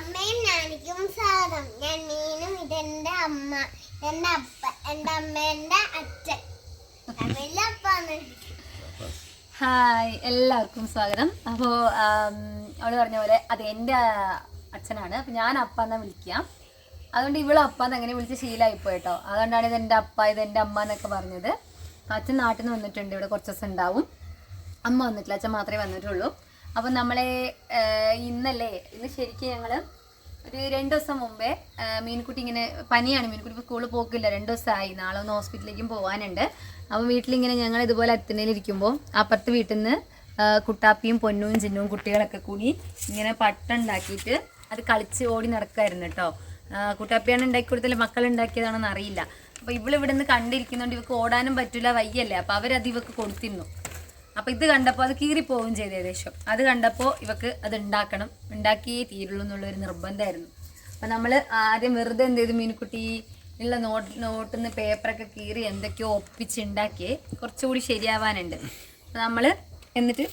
അമ്മയും ഞാനിക്കും സ്വാഗതം ഞാൻ മീനും ഇതെന്റെ അമ്മ എന്റെ അപ്പ എന്റെ അമ്മേന്റെ അച്ഛൻ. തമിഴിലെ അപ്പാന്ന് ഹായ് എല്ലാവർക്കും സ്വാഗതം. അപ്പോൾ അവൾ പറഞ്ഞ പോലെ അത് എന്റെ അച്ഛനാണ്. അപ്പം ഞാൻ അപ്പ എന്നാ വിളിക്കാം. അതുകൊണ്ട് ഇവളെ അപ്പ എന്ന് അങ്ങനെ വിളിച്ച് ശീലമായിപ്പോയി കേട്ടോ. അതുകൊണ്ടാണ് ഇത് എന്റെ അപ്പ ഇത് എന്റെ അമ്മ എന്നൊക്കെ പറഞ്ഞത്. അച്ഛൻ നാട്ടിൽ നിന്ന് വന്നിട്ടുണ്ട്. ഇവിടെ കുറച്ച് ദിവസം ഉണ്ടാവും. അമ്മ വന്നിട്ടില്ല. അച്ഛൻ മാത്രമേ വന്നിട്ടുള്ളൂ. അപ്പം നമ്മളെ ഇന്നല്ലേ ഇന്ന് ശരിക്കും ഞങ്ങൾ ഒരു രണ്ട് ദിവസം മുമ്പേ മീൻകുട്ടി ഇങ്ങനെ പനിയാണ്. മീൻകുട്ടി ഇപ്പോൾ സ്കൂളിൽ പോക്കില്ല. രണ്ട് ദിവസമായി. നാളെ ഒന്ന് ഹോസ്പിറ്റലിലേക്കും പോകാനുണ്ട് അപ്പം വീട്ടിലിങ്ങനെ ഞങ്ങൾ ഇതുപോലെ അത്തനയിലിരിക്കുമ്പോൾ അപ്പുറത്ത് വീട്ടിൽ നിന്ന് കുട്ടാപ്പിയും പൊന്നും ചിന്നും കുട്ടികളൊക്കെ കൂടി ഇങ്ങനെ പട്ടുണ്ടാക്കിയിട്ട് അത് കളിച്ച് ഓടി നടക്കായിരുന്നു കേട്ടോ. കുട്ടാപ്പിയാണ് ഉണ്ടാക്കി കൊടുത്തല്ലേ മക്കൾ ഉണ്ടാക്കിയതാണെന്ന് അറിയില്ല. അപ്പോൾ ഇവൾ ഇവിടെ നിന്ന് കണ്ടിരിക്കുന്നതുകൊണ്ട് ഇവക്ക് ഓടാനും പറ്റില്ല വയ്യല്ലേ? അപ്പോൾ അവരത് ഇവക്ക് കൊടുത്തിരുന്നു. അപ്പൊ ഇത് കണ്ടപ്പോൾ അത് കീറിപ്പോവുകയും ചെയ്തു ഏകദേശം. അത് കണ്ടപ്പോൾ ഇവക്ക് അത് ഉണ്ടാക്കണം. ഉണ്ടാക്കിയേ തീരുള്ളൂ എന്നുള്ളൊരു നിർബന്ധമായിരുന്നു. അപ്പൊ നമ്മൾ ആദ്യം വെറുതെ എന്ത് ചെയ്തു? മീനുക്കുട്ടി ഉള്ള നോട്ട് നോട്ടിൽ നിന്ന് പേപ്പറൊക്കെ കീറി എന്തൊക്കെയോ ഒപ്പിച്ചുണ്ടാക്കിയേ കുറച്ചുകൂടി ശരിയാവാനുണ്ട്. നമ്മൾ എന്നിട്ട്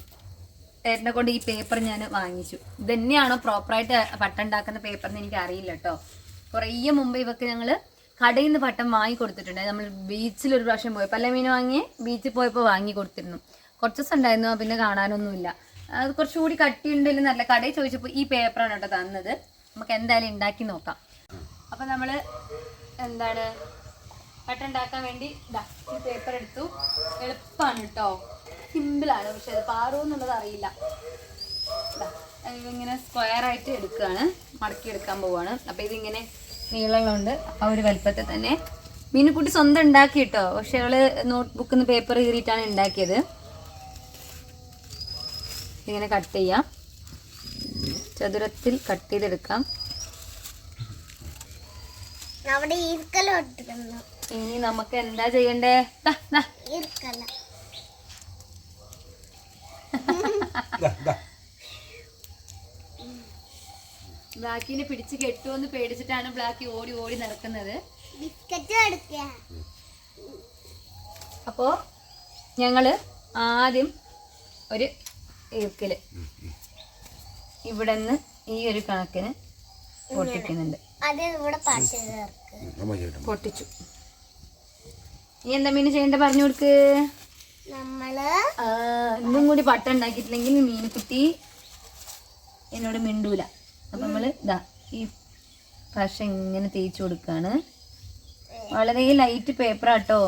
ഏട്ടനെ കൊണ്ട് ഈ പേപ്പർ ഞാൻ വാങ്ങിച്ചു. ഇത് തന്നെയാണോ പ്രോപ്പറായിട്ട് പട്ടം ഉണ്ടാക്കുന്ന പേപ്പർ എന്ന് എനിക്ക് അറിയില്ല കേട്ടോ കുറേ മുമ്പ് ഇവക്ക് ഞങ്ങൾ കടയിൽ നിന്ന് പട്ടം വാങ്ങി കൊടുത്തിട്ടുണ്ട് നമ്മൾ ബീച്ചിൽ ഒരു പ്രാവശ്യം പോയപ്പോൾ അല്ല മീൻ വാങ്ങി ബീച്ചിൽ പോയപ്പോൾ വാങ്ങി കൊടുത്തിരുന്നു കുറച്ച് ദിവസം ഉണ്ടായിരുന്നു പിന്നെ കാണാനൊന്നുമില്ല. അത് കുറച്ചുകൂടി കട്ടിയുണ്ടെങ്കിൽ നല്ല കടയിൽ ചോദിച്ചപ്പോൾ ഈ പേപ്പറാണ് കേട്ടോ തന്നത്. നമുക്ക് എന്തായാലും ഉണ്ടാക്കി നോക്കാം. അപ്പം നമ്മൾ എന്താണ് പെട്ടുണ്ടാക്കാൻ വേണ്ടി ഇതാ ഈ പേപ്പർ എടുത്തു. എളുപ്പമാണ് കേട്ടോ. സിമ്പിളാണ് പക്ഷെ അത് പാറു എന്നുള്ളത് അറിയില്ല. ഇങ്ങനെ സ്ക്വയർ ആയിട്ട് എടുക്കുകയാണ്. മടക്കി എടുക്കാൻ പോവാണ്. അപ്പൊ ഇതിങ്ങനെ നീളമുണ്ട് ആ ഒരു വലിപ്പത്തിൽ തന്നെ മീനുക്കുട്ടി സ്വന്തം ഉണ്ടാക്കി കേട്ടോ. പക്ഷെ അവൾ നോട്ട്ബുക്കിൽ നിന്ന് പേപ്പർ കീറിയിട്ടാണ് ഉണ്ടാക്കിയത്. ഇങ്ങനെ കട്ട് ചെയ്യാം. ചതുരത്തിൽ കട്ട് ചെയ്തെടുക്കാം. ഇനി നമുക്ക് എന്താ ചെയ്യണ്ടേ? ദാ, ദാ. ഈർക്കല. ബ്ലാക്കിനെ പിടിച്ച് കെട്ടുമെന്ന് പേടിച്ചിട്ടാണ് ബ്ലാക്കി ഓടി ഓടി നടക്കുന്നത്. ബിസ്ക്കറ്റ് ഞങ്ങൾ അപ്പോൾ ഞങ്ങൾ ആദ്യം ഒരു ഈർക്കൽ ഇവിടെ നിന്ന് ഈ ഒരു കണക്കിന് പൊട്ടിക്കുന്നുണ്ട്. പൊട്ടിച്ചു. നീ എന്താ മീൻ ചെയ്യേണ്ട പറഞ്ഞു കൊടുക്ക്? നമ്മൾ ഇന്നും കൂടി പട്ട ഉണ്ടാക്കിയിട്ടില്ലെങ്കിൽ മീനുകുട്ടി എന്നോട് മിണ്ടൂല. അപ്പൊ നമ്മൾ ഇതാ ഈ പശ ഇങ്ങനെ തേച്ച് കൊടുക്കാണ്. വളരെ ലൈറ്റ് പേപ്പറാട്ടോ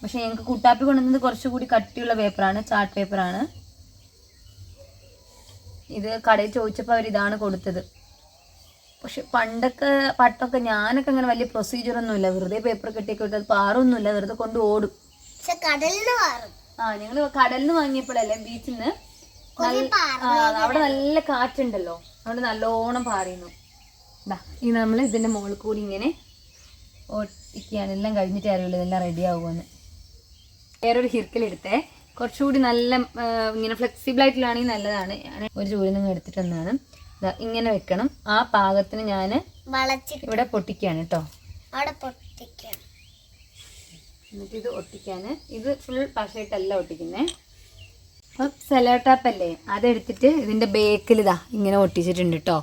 പക്ഷെ ഞങ്ങൾക്ക് കുട്ടാപ്പി കൊണ്ടുവന്നത് കുറച്ചുകൂടി കട്ടിയുള്ള പേപ്പറാണ് ചാർട്ട് പേപ്പറാണ് ഇത് കടയിൽ ചോദിച്ചപ്പോൾ അവർ ഇതാണ് കൊടുത്തത്. പക്ഷെ പണ്ടൊക്കെ പട്ടൊക്കെ ഞാനൊക്കെ അങ്ങനെ വലിയ പ്രൊസീജിയർ ഒന്നുമില്ല വെറുതെ പേപ്പർ കെട്ടിയൊക്കെ ഇട്ട് അത് പാറൊന്നുമില്ല വെറുതെ കൊണ്ട് ഓടും. ആ ഞങ്ങൾ കടലിൽ നിന്ന് വാങ്ങിയപ്പോഴല്ലേ ബീച്ചിൽ നിന്ന് അവിടെ നല്ല കാറ്റുണ്ടല്ലോ. അവിടെ നല്ലോണം പാറിയുന്നു ഈ നമ്മൾ ഇതിന്റെ മുകളിൽ കൂടി ഇങ്ങനെ ഓട്ടിക്കുകയാണ് എല്ലാം കഴിഞ്ഞിട്ടേ അറിയുള്ളൂ ഇതെല്ലാം റെഡി ആകുമെന്ന് വേറൊരു ഹിർക്കലെടുത്തേ കുറച്ചുകൂടി നല്ല ഇങ്ങനെ ഫ്ലെക്സിബിൾ ആയിട്ടുള്ളതാണെങ്കിൽ നല്ലതാണ്. ഞാൻ ഒരു ചൂരിൽ നിന്ന് എടുത്തിട്ട് വന്നതാണ്. ഇങ്ങനെ വെക്കണം. ആ പാകത്തിന് ഞാൻ ഇവിടെ പൊട്ടിക്കാണ് കേട്ടോ എന്നിട്ട് ഇത് ഒട്ടിക്കാൻ ഇത് ഫുൾ പശയിട്ടല്ല ഒട്ടിക്കുന്നേ. അപ്പം സെലോ ടാപ്പ് അല്ലേ? അതെടുത്തിട്ട് ഇതിന്റെ ബേക്കിൽ ഇതാ ഇങ്ങനെ ഒട്ടിച്ചിട്ടുണ്ട് കേട്ടോ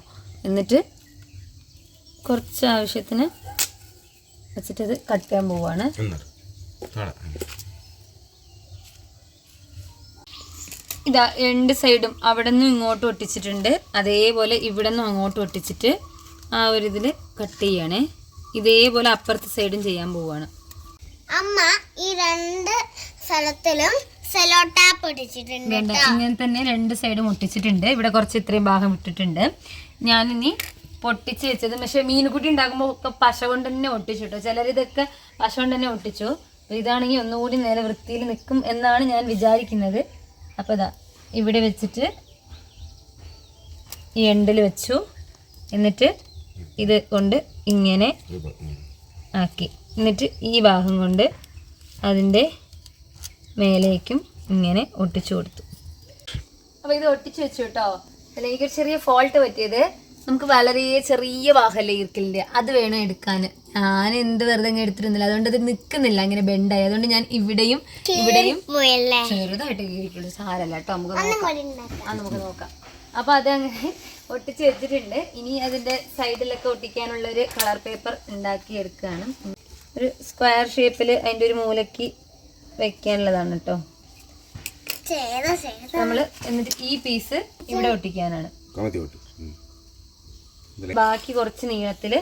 എന്നിട്ട് കുറച്ച് ആവശ്യത്തിന് വെച്ചിട്ട് ഇത് കട്ട് ചെയ്യാൻ പോവാണ്. ഇതാ രണ്ട് സൈഡും അവിടെ നിന്നും ഇങ്ങോട്ട് ഒട്ടിച്ചിട്ടുണ്ട്. അതേപോലെ ഇവിടെ നിന്നും അങ്ങോട്ട് ഒട്ടിച്ചിട്ട് ആ ഒരു ഇതിൽ കട്ട് ചെയ്യണേ. ഇതേപോലെ അപ്പുറത്തെ സൈഡും ചെയ്യാൻ പോവാണ്. അമ്മ ഈ രണ്ട് സ്ഥലത്തിലും ഇങ്ങനെ തന്നെ രണ്ട് സൈഡും ഒട്ടിച്ചിട്ടുണ്ട്. ഇവിടെ കുറച്ച് ഇത്രയും ഭാഗം ഇട്ടിട്ടുണ്ട്. ഞാനിനി പൊട്ടിച്ച് വെച്ചത് പക്ഷെ മീനുകുട്ടി ഉണ്ടാക്കുമ്പോൾ ഒക്കെ പശ കൊണ്ട് തന്നെ ഒട്ടിച്ചു കേട്ടോ. ചിലർ ഇതൊക്കെ പശ കൊണ്ട് തന്നെ ഒട്ടിച്ചു. അപ്പൊ ഇതാണെങ്കിൽ ഒന്നുകൂടി നേരെ വൃത്തിയിൽ നിൽക്കും എന്നാണ് ഞാൻ വിചാരിക്കുന്നത്. അപ്പോൾ ഇതാ ഇവിടെ വെച്ചിട്ട് ഈ എണ്ടിൽ വെച്ചു. എന്നിട്ട് ഇത് കൊണ്ട് ഇങ്ങനെ ആക്കി. എന്നിട്ട് ഈ ഭാഗം കൊണ്ട് അതിന്റെ മേലേക്കും ഇങ്ങനെ ഒട്ടിച്ചു കൊടുത്തു. അപ്പോൾ ഇത് ഒട്ടിച്ചു വെച്ചു കേട്ടോ. അല്ല എനിക്കൊരു ചെറിയ ഫോൾട്ട് പറ്റിയത്. നമുക്ക് വളരെ ചെറിയ വാഹല്ലേ ഈർക്കലിന്റെ അത് വേണം എടുക്കാൻ. ഞാൻ എന്ത് വെറുതെ അങ്ങ് എടുത്തിരുന്നില്ല. അതുകൊണ്ട് അത് നിൽക്കുന്നില്ല അങ്ങനെ ബെൻഡായി അതുകൊണ്ട് ഞാൻ ഇവിടെയും ഇവിടെയും ചെറുതായിട്ട് കീറിക്കുള്ളൂ സാരല്ല കേട്ടോ. നമുക്ക് നോക്കാം. ആ നമുക്ക് നോക്കാം. അപ്പൊ അത് അങ്ങനെ ഒട്ടിച്ച് വെച്ചിട്ടുണ്ട്. ഇനി അതിന്റെ സൈഡിലൊക്കെ ഒട്ടിക്കാനുള്ള ഒരു കളർ പേപ്പർ ഉണ്ടാക്കി എടുക്കുകയാണ്. ഒരു സ്ക്വയർ ഷേപ്പിൽ അതിന്റെ ഒരു മൂലക്ക് വെക്കാനുള്ളതാണ് കേട്ടോ. നമ്മൾ എന്നിട്ട് ഈ പീസ് ഇവിടെ ഒട്ടിക്കാനാണ്. ബാക്കി കുറച്ച് നീളത്തിൽ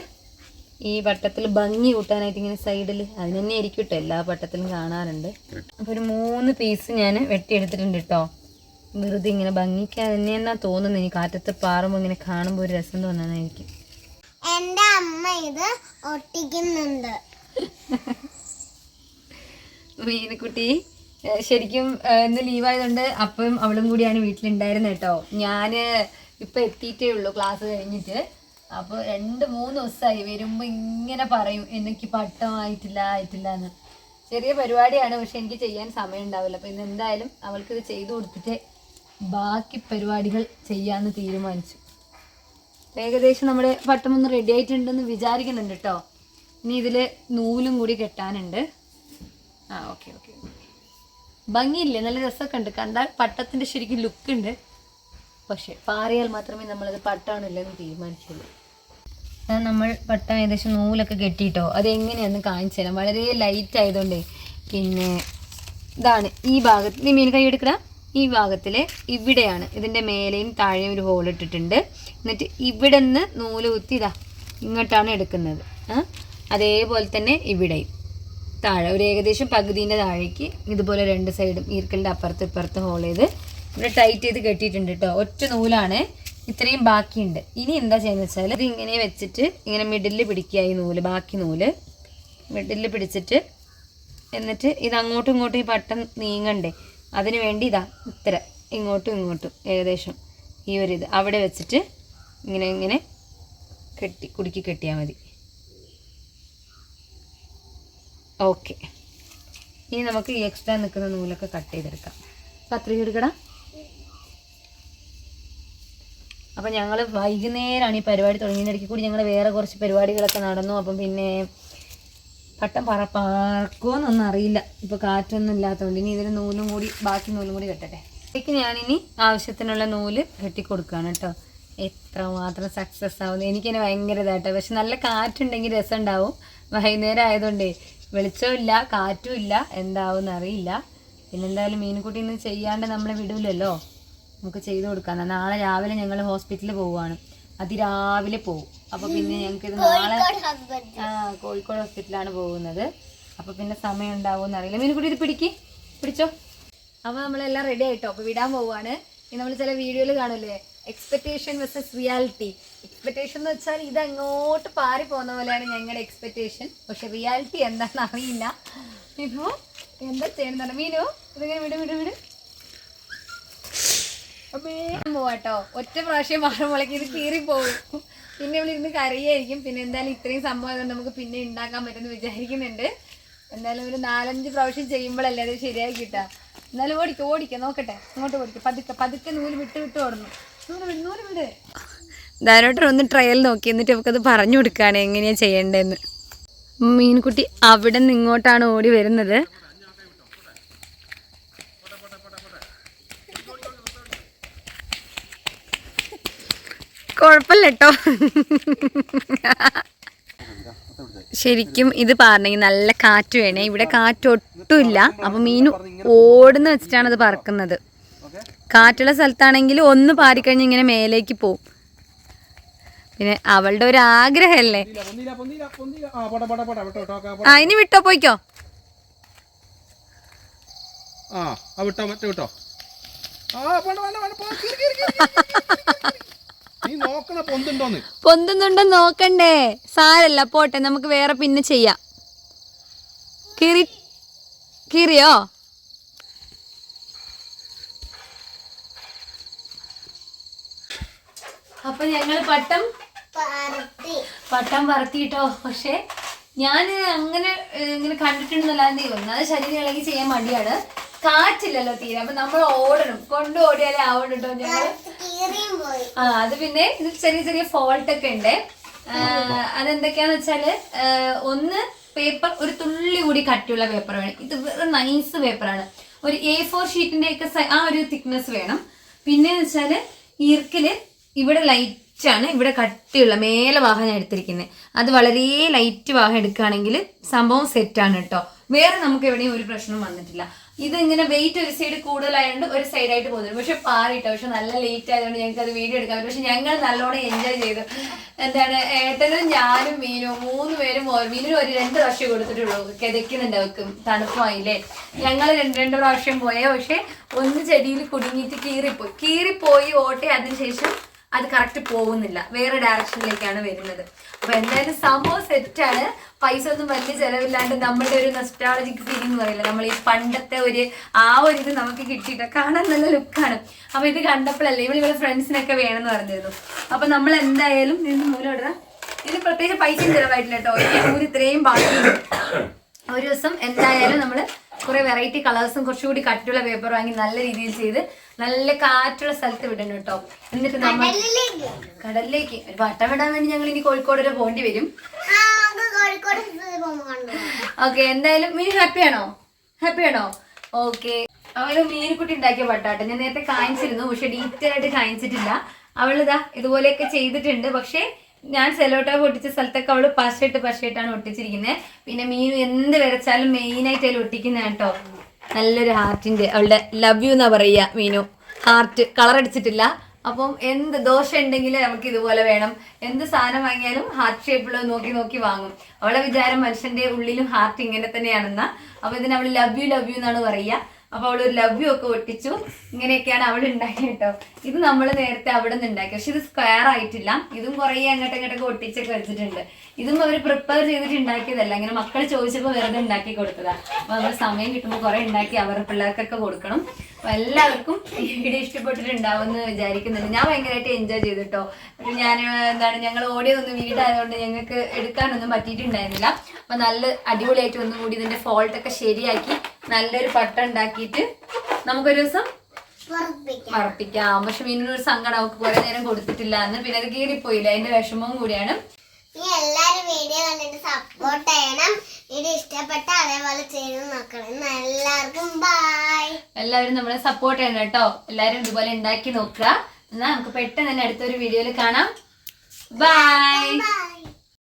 ഈ വട്ടത്തിൽ ഭംഗി കൂട്ടാനായിട്ട് ഇങ്ങനെ സൈഡിൽ അതിന് തന്നെ ആയിരിക്കും കേട്ടോ എല്ലാ വട്ടത്തിലും കാണാറുണ്ട്. അപ്പോൾ ഒരു മൂന്ന് പീസ് ഞാൻ വെട്ടിയെടുത്തിട്ടുണ്ട് കേട്ടോ വെറുതെ ഇങ്ങനെ ഭംഗിക്കാൻ തന്നെ എന്നാ തോന്നുന്നു. ഈ കാറ്റത്ത് പാറുമ്പോൾ ഇങ്ങനെ കാണുമ്പോൾ ഒരു രസം തോന്നാനായിരിക്കും. എന്റെ അമ്മ ഇത് ഒട്ടിക്കുന്നുണ്ട്. മീനക്കുട്ടി ശരിക്കും ഇന്ന് ലീവായതുകൊണ്ട് അപ്പം അവളും കൂടിയാണ് വീട്ടിലുണ്ടായിരുന്നത് കേട്ടോ ഞാൻ ഇപ്പം എത്തിയിട്ടേ ഉള്ളൂ. ക്ലാസ് കഴിഞ്ഞിട്ട്. അപ്പോൾ രണ്ട് മൂന്ന് ദിവസമായി വരുമ്പോൾ ഇങ്ങനെ പറയും എനിക്ക് പട്ടമായിട്ടില്ല ആയിട്ടില്ല എന്ന്. ചെറിയ പരിപാടിയാണ് പക്ഷെ എനിക്ക് ചെയ്യാൻ സമയം ഉണ്ടാവില്ല. അപ്പോൾ ഇന്ന് എന്തായാലും അവൾക്ക് ഇത് ചെയ്തു കൊടുത്തിട്ട് ബാക്കി പരിപാടികൾ ചെയ്യാന്ന് തീരുമാനിച്ചു. ഏകദേശം നമ്മുടെ പട്ടം ഒന്ന് റെഡി ആയിട്ടുണ്ടെന്ന് വിചാരിക്കുന്നുണ്ട് കേട്ടോ ഇനി ഇതിൽ നൂലും കൂടി കെട്ടാനുണ്ട്. ആ ഓക്കെ ഓക്കെ ഭംഗിയില്ലേ? നല്ല രസമൊക്കെ ഉണ്ട്. കണ്ടാൽ പട്ടത്തിന്റെ ശരിക്കും ലുക്ക് ഉണ്ട്. പക്ഷെ പാറിയാൽ മാത്രമേ നമ്മളത് പട്ടാണില്ലെന്ന് തീരുമാനിച്ചുള്ളൂ. അത് നമ്മൾ പട്ടം ഏകദേശം നൂലൊക്കെ കെട്ടിയിട്ടോ? അത് എങ്ങനെയാന്ന് കാണിച്ചു തരാം. വളരെ ലൈറ്റ് ആയതുകൊണ്ടേ. പിന്നെ ഇതാണ് ഈ ഭാഗത്ത്. നീ മീൻ കൈ എടുക്കടാ. ഈ ഭാഗത്തിൽ ഇവിടെയാണ്. ഇതിന്റെ മേലെയും താഴെയും ഒരു ഹോൾ ഇട്ടിട്ടുണ്ട്. എന്നിട്ട് ഇവിടെ നിന്ന് നൂൽ കുത്തി ഇതാ ഇങ്ങോട്ടാണ് എടുക്കുന്നത്. അതേപോലെ തന്നെ ഇവിടെയും. താഴെ ഒരു ഏകദേശം പകുതിന്റെ താഴേക്ക് ഇതുപോലെ രണ്ട് സൈഡും ഈർക്കലിന്റെ അപ്പുറത്ത് ഇപ്പുറത്ത് ഹോൾ ചെയ്ത് ഇവിടെ ടൈറ്റ് ചെയ്ത് കെട്ടിയിട്ടുണ്ട് കേട്ടോ ഒറ്റ നൂലാണ്. ഇത്രയും ബാക്കിയുണ്ട്. ഇനി എന്താ ചെയ്യുന്നത് വെച്ചാൽ ഇത് ഇങ്ങനെ വെച്ചിട്ട് ഇങ്ങനെ മിഡിലിൽ പിടിക്കുക ഈ നൂൽ ബാക്കി നൂൽ. മിഡിലിൽ പിടിച്ചിട്ട് എന്നിട്ട് ഇത് അങ്ങോട്ടും ഇങ്ങോട്ടും ഈ പട്ടം നീങ്ങണ്ടേ? അതിന് വേണ്ടി ഇതാ ഇത്ര. ഇങ്ങോട്ടും ഇങ്ങോട്ടും ഏകദേശം ഈ ഒരു ഇത്. അവിടെ വെച്ചിട്ട് ഇങ്ങനെ ഇങ്ങനെ കെട്ടി കുടുക്കി കെട്ടിയാൽ മതി. ഓക്കെ ഇനി നമുക്ക് ഈ എക്സ്ട്രാ നിൽക്കുന്ന നൂലൊക്കെ കട്ട് ചെയ്തെടുക്കാം. കത്രിക എടുക്കടാ. അപ്പം ഞങ്ങൾ വൈകുന്നേരമാണ് ഈ പരിപാടി തുടങ്ങിയതിനിടയ്ക്ക് കൂടി ഞങ്ങൾ വേറെ കുറച്ച് പരിപാടികളൊക്കെ നടന്നു. അപ്പം പിന്നെ പട്ടം പറ പറക്കുമോന്നൊന്നും അറിയില്ല. ഇപ്പോൾ കാറ്റൊന്നും ഇല്ലാത്തതുകൊണ്ട് ഇനി ഇതിന് നൂലും കൂടി ബാക്കി നൂലും കൂടി കെട്ടട്ടെ. അതിലേക്ക് ഞാനിനി ആവശ്യത്തിനുള്ള നൂൽ കെട്ടി കൊടുക്കുകയാണ് കേട്ടോ. എത്രമാത്രം സക്സസ് ആവുന്നു. എനിക്കിനെ ഭയങ്കര ഇതായിട്ടോ പക്ഷെ നല്ല കാറ്റുണ്ടെങ്കിൽ രസം ഉണ്ടാവും വൈകുന്നേരം ആയതുകൊണ്ടേ വെളിച്ചമില്ല കാറ്റുമില്ല എന്താവും അറിയില്ല. പിന്നെന്തായാലും മീൻകുട്ടി ഇന്ന് ചെയ്യാണ്ട് നമ്മളെ വിടൂലല്ലോ. നമുക്ക് ചെയ്തു കൊടുക്കാം നാളെ രാവിലെ ഞങ്ങൾ ഹോസ്പിറ്റലിൽ പോവുകയാണ്. അതിരാവിലെ പോകും അപ്പോൾ പിന്നെ ഞങ്ങൾക്ക് ഇത് നാളെ ആ കോഴിക്കോട് ഹോസ്പിറ്റലാണ് പോകുന്നത്. അപ്പോൾ പിന്നെ സമയം ഉണ്ടാവുമെന്ന് അറിയില്ല. മീനുകുട്ടി ഇത് പിടിക്ക്. പിടിച്ചോ. അപ്പോൾ നമ്മളെല്ലാം റെഡി ആയിട്ടോ? അപ്പോൾ വിടാൻ പോവുകയാണ്. ഇനി നമ്മൾ ചില വീഡിയോയിൽ കാണൂലേ എക്സ്പെക്ടേഷൻ വെസസ് റിയാലിറ്റി എക്സ്പെക്ടേഷൻ എന്ന് വെച്ചാൽ ഇത് അങ്ങോട്ട് പാറി പോകുന്ന പോലെയാണ് ഞങ്ങളുടെ എക്സ്പെക്ടേഷൻ പക്ഷെ റിയാലിറ്റി എന്താണെന്ന് അറിയില്ല. ഇപ്പോൾ എന്താ ചെയ്യുന്നത് മീനു ഇതിങ്ങനെ വിട് വിട് വിട്. പോവാട്ടോ. ഒറ്റ പ്രാവശ്യം മാറുമ്പോഴേക്ക് ഇത് കീറി പോകും പിന്നെ ഇവളിരുന്ന് ഇരുന്ന് കരയായിരിക്കും പിന്നെ എന്തായാലും ഇത്രയും സംഭവം നമുക്ക് പിന്നെ ഉണ്ടാക്കാൻ പറ്റുമെന്ന് വിചാരിക്കുന്നുണ്ട്. എന്തായാലും ഒരു നാലഞ്ച് പ്രാവശ്യം ചെയ്യുമ്പോഴല്ലേ അത് ശരിയായി കിട്ടുക. എന്നാലും ഓടിക്കുക ഓടിക്കുക നോക്കട്ടെ. അങ്ങോട്ട് ഓടിക്കുക പതുക്കെ പതുക്കെ നൂൽ വിട്ട് വിട്ട് ഓടുന്നു നൂൽ വിട് നൂൽ വിട്. ധാരോട്ടർ ഒന്ന് ട്രയൽ നോക്കി എന്നിട്ട് നമുക്കത് പറഞ്ഞു കൊടുക്കുകയാണ് എങ്ങനെയാണ് ചെയ്യേണ്ടതെന്ന്. മീൻകുട്ടി അവിടെ നിന്ന് ഇങ്ങോട്ടാണ് ഓടി വരുന്നത്. കുഴപ്പമില്ല കേട്ടോ ശരിക്കും ഇത് പറഞ്ഞെങ്കിൽ നല്ല കാറ്റ് വേണേ. ഇവിടെ കാറ്റ് ഒട്ടുമില്ല അപ്പൊ മീൻ ഓടുന്ന വെച്ചിട്ടാണ് അത് പറക്കുന്നത്. കാറ്റുള്ള സ്ഥലത്താണെങ്കിൽ ഒന്ന് പാറിക്കഴിഞ്ഞ് ഇങ്ങനെ മേലേക്ക് പോവും. പിന്നെ അവളുടെ ഒരു പൊന്തിയില്ല ആ ഇനി വിട്ടോ പോയിക്കോ. ആ വിട്ടോ മറ്റേ വിട്ടോ. ആ വേണ്ട വേണ്ട വേണ്ട പൊന്തുന്നുണ്ടോ നോക്കണ്ടേ. സാരല്ല പോട്ടെ നമുക്ക് വേറെ പിന്നെ ചെയ്യാം. കീറി കീറിയോ? അപ്പൊ ഞങ്ങൾ പട്ടം പറത്തി പട്ടം പറത്തിട്ടോ പക്ഷെ ഞാൻ അങ്ങനെ ഇങ്ങനെ ചെയ്യും? ഒന്നാമത് ശരീരം ഇളകി ചെയ്യാൻ മടിയാണ്. കാറ്റില്ലല്ലോ തീരെ. അപ്പൊ നമ്മൾ ഓടണം. കൊണ്ട് ഓടിയാലേ ആവണം കേട്ടോ ഞങ്ങൾ ആ അത് പിന്നെ ഇതിൽ ചെറിയ ചെറിയ ഫോൾട്ട് ഒക്കെ ഉണ്ട്. അതെന്തൊക്കെയാന്ന് വെച്ചാൽ ഒന്ന് പേപ്പർ ഒരു തുള്ളി കൂടി കട്ടിയുള്ള പേപ്പർ വേണം. ഇത് വെറും നൈസ് പേപ്പറാണ് ഒരു എ ഫോർ ഷീറ്റിന്റെ ഒക്കെ ആ ഒരു തിക്നെസ് വേണം. പിന്നെ വെച്ചാൽ ഈർക്കിൽ ഇവിടെ ലൈറ്റ് ആണ്. ഇവിടെ കട്ടിയുള്ള മേലെ വാഹനം എടുത്തിരിക്കുന്നത് അത് വളരെ ലൈറ്റ് വാഹനം എടുക്കുകയാണെങ്കിൽ സംഭവം സെറ്റാണ് കേട്ടോ വേറെ നമുക്ക് എവിടെയും ഒരു പ്രശ്നം വന്നിട്ടില്ല. ഇത് ഇങ്ങനെ വെയിറ്റ് ഒരു സൈഡ് കൂടുതലായതുകൊണ്ട് ഒരു സൈഡായിട്ട് പോകുന്നുണ്ട് പക്ഷെ പാറിട്ടോ പക്ഷെ നല്ല ലേറ്റ് ആയതുകൊണ്ട് ഞങ്ങൾക്ക് അത് വീഡിയോ എടുക്കാൻ പക്ഷെ ഞങ്ങൾ നല്ലോണം എൻജോയ് ചെയ്തു. എന്താണ് ഏട്ടനും ഞാനും മീനും മൂന്ന് പേരും മീനും ഒരു രണ്ട് പ്രാവശ്യം കൊടുത്തിട്ടുള്ളൂ. കിതയ്ക്കുന്നുണ്ട് അവർക്ക് തണുപ്പായില്ലേ ഞങ്ങൾ രണ്ട് രണ്ട് പ്രാവശ്യം പോയേ. പക്ഷെ ഒന്ന് ചെടിയിൽ കുടുങ്ങിയിട്ട് കീറിപ്പോയി. കീറിപ്പോയി ഓട്ടെ. അതിനുശേഷം അത് കറക്റ്റ് പോകുന്നില്ല. വേറെ ഡയറക്ഷനിലേക്കാണ് വരുന്നത്. അപ്പൊ എന്തായാലും സംഭവം സെറ്റാണ് പൈസ ഒന്നും വലിയ ചെലവില്ലാണ്ട് നമ്മുടെ ഒരു നൊസ്റ്റാളജിക് ഫീലിംഗ് പറയില്ല? നമ്മൾ ഈ പണ്ടത്തെ ഒരു ആ ഒരു ഇത് നമുക്ക് കിട്ടിയിട്ട് കാണാൻ നല്ല ലുക്കാണ് അപ്പൊ ഇത് കണ്ടപ്പോഴല്ലേ ഇവിടെ ഇവിടെ ഫ്രണ്ട്സിനൊക്കെ വേണമെന്ന് പറഞ്ഞിരുന്നു. അപ്പൊ നമ്മൾ എന്തായാലും ഇത് മൂലം ഇത് പ്രത്യേകിച്ച് പൈസയും ചിലവായിട്ടില്ല കേട്ടോ. ഒരു ഇത്രയും ബാക്കി ഒരു ദിവസം എന്തായാലും നമ്മൾ കുറെ വെറൈറ്റി കളേഴ്സും കുറച്ചുകൂടി കട്ടിയുള്ള പേപ്പർ വാങ്ങി നല്ല രീതിയിൽ ചെയ്ത് നല്ല കാറ്റുള്ള സ്ഥലത്ത് വിടണം കേട്ടോ. എന്നിട്ട് നമ്മൾ കടലിലേക്ക്. വട്ടം വിടാൻ വേണ്ടി ഞങ്ങൾ ഇനി കോഴിക്കോട് വരെ പോകേണ്ടി വരും. ഓക്കെ എന്തായാലും മീൻ ഹാപ്പിയാണോ ഹാപ്പിയാണോ ഓക്കെ അവൾ മീൻകുട്ടി ഉണ്ടാക്കിയ വട്ടാട്ടെ ഞാൻ നേരത്തെ കാണിച്ചിരുന്നു പക്ഷെ ഡീറ്റെയിൽ ആയിട്ട് കാണിച്ചിട്ടില്ല. അവളിതാ ഇതുപോലെയൊക്കെ ചെയ്തിട്ടുണ്ട്. പക്ഷേ ഞാൻ സെലോട്ടോ പൊട്ടിച്ച സ്ഥലത്തൊക്കെ അവൾ പശയിട്ട് പശയിട്ടാണ് ഒട്ടിച്ചിരിക്കുന്നത് പിന്നെ മീൻ എന്ത് വരച്ചാലും മെയിൻ ആയിട്ട് അതിൽ ഒട്ടിക്കുന്ന കേട്ടോ നല്ലൊരു ഹാർട്ടിന്റെ അവളുടെ ലവ് യു എന്നാ പറയുക മീനു. ഹാർട്ട് കളർ അടിച്ചിട്ടില്ല. അപ്പം എന്ത് ദോഷം ഉണ്ടെങ്കിൽ നമുക്ക് ഇതുപോലെ വേണം. എന്ത് സാധനം വാങ്ങിയാലും ഹാർട്ട് ഷേപ്പിലുള്ളത് നോക്കി നോക്കി വാങ്ങും. അവളെ വിചാരം മനുഷ്യന്റെ ഉള്ളിലും ഹാർട്ട് ഇങ്ങനെ തന്നെയാണെന്നാ. അപ്പൊ ഇതിന് അവൾ ലവ് യു ലവ് യു എന്നാണ് പറയുക. അപ്പൊ അവൾ ഒരു ലവ് യു ഒക്കെ ഒട്ടിച്ചു. ഇങ്ങനെയൊക്കെയാണ് അവൾ ഉണ്ടാക്കിയത് കേട്ടോ ഇത് നമ്മൾ നേരത്തെ അവിടെ നിന്ന് ഉണ്ടാക്കി. പക്ഷെ ഇത് സ്ക്വയർ ആയിട്ടില്ല. ഇതും കുറേ അങ്ങോട്ടും ഇങ്ങോട്ടൊക്കെ ഒട്ടിച്ചൊക്കെ വെച്ചിട്ടുണ്ട്. ഇതും അവർ പ്രിപ്പയർ ചെയ്തിട്ട് ഉണ്ടാക്കിയതല്ല. ഇങ്ങനെ മക്കൾ ചോദിച്ചപ്പോൾ വെറുതെ ഉണ്ടാക്കി കൊടുത്തതാ. അപ്പൊ നമ്മൾ സമയം കിട്ടുമ്പോൾ കുറെ ഉണ്ടാക്കി അവരുടെ പിള്ളേർക്കൊക്കെ കൊടുക്കണം. അപ്പൊ എല്ലാവർക്കും ഈ വീഡിയോ ഇഷ്ടപ്പെട്ടിട്ടുണ്ടാവുമെന്ന് വിചാരിക്കുന്നുണ്ട്. ഞാൻ ഭയങ്കരമായിട്ട് എൻജോയ് ചെയ്തിട്ടോ. ഞാൻ എന്താണ് ഞങ്ങൾ ഓടിയതൊന്നും വീടായതുകൊണ്ട് ഞങ്ങൾക്ക് എടുക്കാനൊന്നും പറ്റിയിട്ടുണ്ടായിരുന്നില്ല. അപ്പൊ നല്ല അടിപൊളിയായിട്ട് ഒന്നും കൂടി ഇതിന്റെ ഫോൾട്ടൊക്കെ ശരിയാക്കി നല്ലൊരു പട്ട ഉണ്ടാക്കിയിട്ട് നമുക്കൊരു ദിവസം മറപ്പിക്കാം പക്ഷെ മീനിനൊരു സങ്കടം. അവൾക്ക് കുറെ നേരം കൊടുത്തിട്ടില്ല. എന്ന് പിന്നെ അത് കീറിപ്പോയില്ല. അതിന്റെ വിഷമവും കൂടിയാണ്. എല്ലാരും വീഡിയോ കണ്ടിട്ട് സപ്പോർട്ട് ചെയ്യണം. വീഡിയോ ഇഷ്ടപ്പെട്ട അതേപോലെ ചെയ്ത് നോക്കണം. എല്ലാവർക്കും ബൈ എല്ലാവരും നമ്മളെ സപ്പോർട്ട് ചെയ്യണം കേട്ടോ. എല്ലാവരും ഇതുപോലെ ഉണ്ടാക്കി നോക്കുക. എന്നാൽ നമുക്ക് പെട്ടെന്ന് തന്നെ അടുത്തൊരു വീഡിയോയിൽ കാണാം. ബൈ